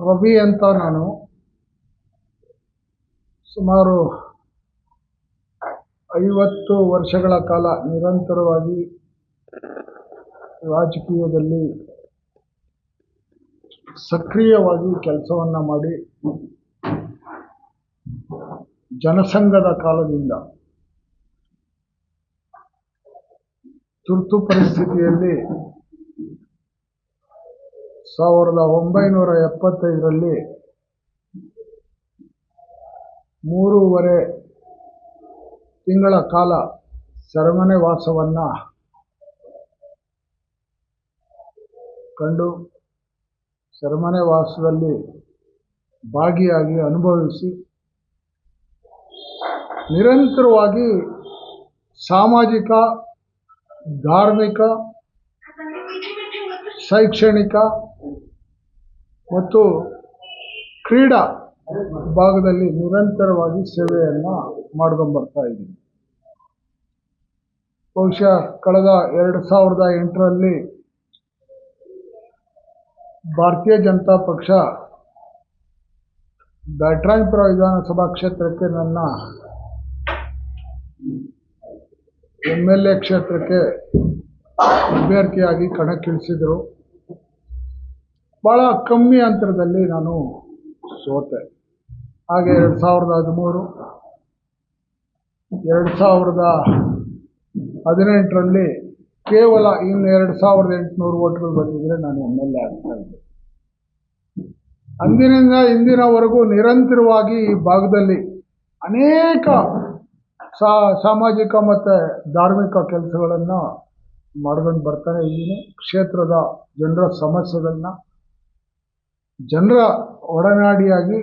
ರವಿ ಅಂತ ನಾನು ಸುಮಾರು ಐವತ್ತು ವರ್ಷಗಳ ಕಾಲ ನಿರಂತರವಾಗಿ ರಾಜಕೀಯದಲ್ಲಿ ಸಕ್ರಿಯವಾಗಿ ಕೆಲಸವನ್ನು ಮಾಡಿ ಜನಸಂಘದ ಕಾಲದಿಂದ ತುರ್ತು ಪರಿಸ್ಥಿತಿಯಲ್ಲಿ ಸಾವಿರದ ಒಂಬೈನೂರ ಎಪ್ಪತ್ತೈದರಲ್ಲಿ ಮೂರುವರೆ ತಿಂಗಳ ಕಾಲ ಸರಮನೆ ವಾಸವನ್ನು ಕಂಡು ಸರಮನೆ ವಾಸದಲ್ಲಿ ಭಾಗಿಯಾಗಿ ಅನುಭವಿಸಿ ನಿರಂತರವಾಗಿ ಸಾಮಾಜಿಕ, ಧಾರ್ಮಿಕ, ಶೈಕ್ಷಣಿಕ ಮತ್ತು ಕ್ರೀಡಾ ಭಾಗದಲ್ಲಿ ನಿರಂತರವಾಗಿ ಸೇವೆಯನ್ನು ಮಾಡ್ಕೊಂಡು ಬರ್ತಾ ಇದ್ದೀನಿ. ಬಹುಶಃ ಕಳೆದ ಎರಡು ಸಾವಿರದ ಎಂಟರಲ್ಲಿ ಭಾರತೀಯ ಜನತಾ ಪಕ್ಷ ಬ್ಯಾಟ್ರಾಯಪುರ ವಿಧಾನಸಭಾ ಕ್ಷೇತ್ರಕ್ಕೆ ನನ್ನ ಎಂ ಎಲ್ ಎ ಕ್ಷೇತ್ರಕ್ಕೆ ಅಭ್ಯರ್ಥಿಯಾಗಿ ಕಣಕ್ಕಿಳಿಸಿದರು. ಭಾಳ ಕಮ್ಮಿ ಅಂತರದಲ್ಲಿ ನಾನು ಸೋತೆ. ಹಾಗೆ ಎರಡು ಸಾವಿರದ ಹದಿಮೂರು, ಎರಡು ಸಾವಿರದ ಹದಿನೆಂಟರಲ್ಲಿ ಕೇವಲ ಇನ್ನು ಎರಡು ಸಾವಿರದ ಎಂಟುನೂರು ಓಟ್ಗಳು ಬಂದಿದ್ರೆ ನಾನು ಎಂ ಎಲ್ ಎ ಆಗ್ತಾ ಇದ್ದೆ. ಅಂದಿನಿಂದ ಇಂದಿನವರೆಗೂ ನಿರಂತರವಾಗಿ ಈ ಭಾಗದಲ್ಲಿ ಅನೇಕ ಸಾಮಾಜಿಕ ಮತ್ತು ಧಾರ್ಮಿಕ ಕೆಲಸಗಳನ್ನು ಮಾಡ್ಕೊಂಡು ಬರ್ತಾನೆ ಇದ್ದೀನಿ. ಕ್ಷೇತ್ರದ ಜನರ ಸಮಸ್ಯೆಗಳನ್ನ ಜನರ ಒಡನಾಡಿಯಾಗಿ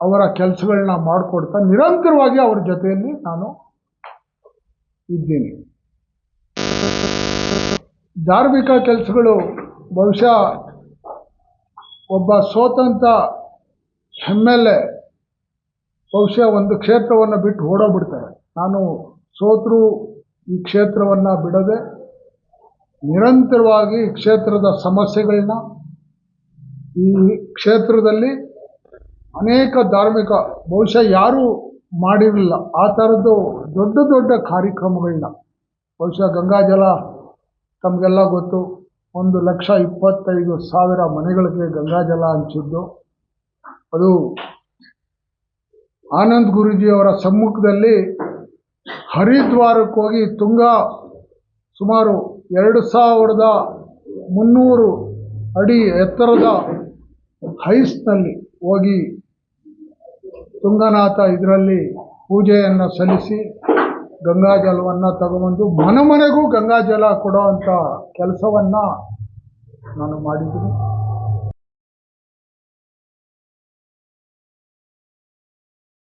ಅವರ ಕೆಲಸಗಳನ್ನ ಮಾಡಿಕೊಡ್ತಾ ನಿರಂತರವಾಗಿ ಅವ್ರ ಜೊತೆಯಲ್ಲಿ ನಾನು ಇದ್ದೀನಿ. ಧಾರ್ಮಿಕ ಕೆಲಸಗಳು ಬಹುಶಃ ಒಬ್ಬ ಸ್ವತಂತ್ರ ಎಂ ಎಲ್ ಎ ಬಹುಶಃ ಒಂದು ಕ್ಷೇತ್ರವನ್ನು ಬಿಟ್ಟು ಓಡೋಗ್ಬಿಡ್ತಾರೆ. ನಾನು ಸೋತರೂ ಈ ಕ್ಷೇತ್ರವನ್ನು ಬಿಡದೆ ನಿರಂತರವಾಗಿ ಕ್ಷೇತ್ರದ ಸಮಸ್ಯೆಗಳನ್ನ ಈ ಕ್ಷೇತ್ರದಲ್ಲಿ ಅನೇಕ ಧಾರ್ಮಿಕ, ಬಹುಶಃ ಯಾರೂ ಮಾಡಿರಲಿಲ್ಲ. ಆ ಥರದ್ದು ದೊಡ್ಡ ದೊಡ್ಡ ಕಾರ್ಯಕ್ರಮಗಳನ್ನ. ಬಹುಶಃ ಗಂಗಾಜಲ ತಮಗೆಲ್ಲ ಗೊತ್ತು. ಒಂದು ಲಕ್ಷ ಇಪ್ಪತ್ತೈದು ಸಾವಿರ ಮನೆಗಳಿಗೆ ಗಂಗಾಜಲ ಹಂಚಿದ್ದು. ಅದು ಆನಂದ್ ಗುರೂಜಿಯವರ ಸಮ್ಮುಖದಲ್ಲಿ ಹರಿದ್ವಾರಕ್ಕೆ ಹೋಗಿ ತುಂಗ ಸುಮಾರು ಎರಡು ಸಾವಿರದ ಮುನ್ನೂರು ಅಡಿ ಎತ್ತರದ ಹೈಸ್ನಲ್ಲಿ ಹೋಗಿ ತುಂಗನಾಥ ಇದರಲ್ಲಿ ಪೂಜೆಯನ್ನು ಸಲ್ಲಿಸಿ ಗಂಗಾಜಲವನ್ನು ತಗೊಬಂದು ಮನೆ ಮನೆಗೂ ಗಂಗಾಜಲ ಕೊಡೋ ಅಂಥ ಕೆಲಸವನ್ನು ನಾನು ಮಾಡಿದ್ದೀನಿ.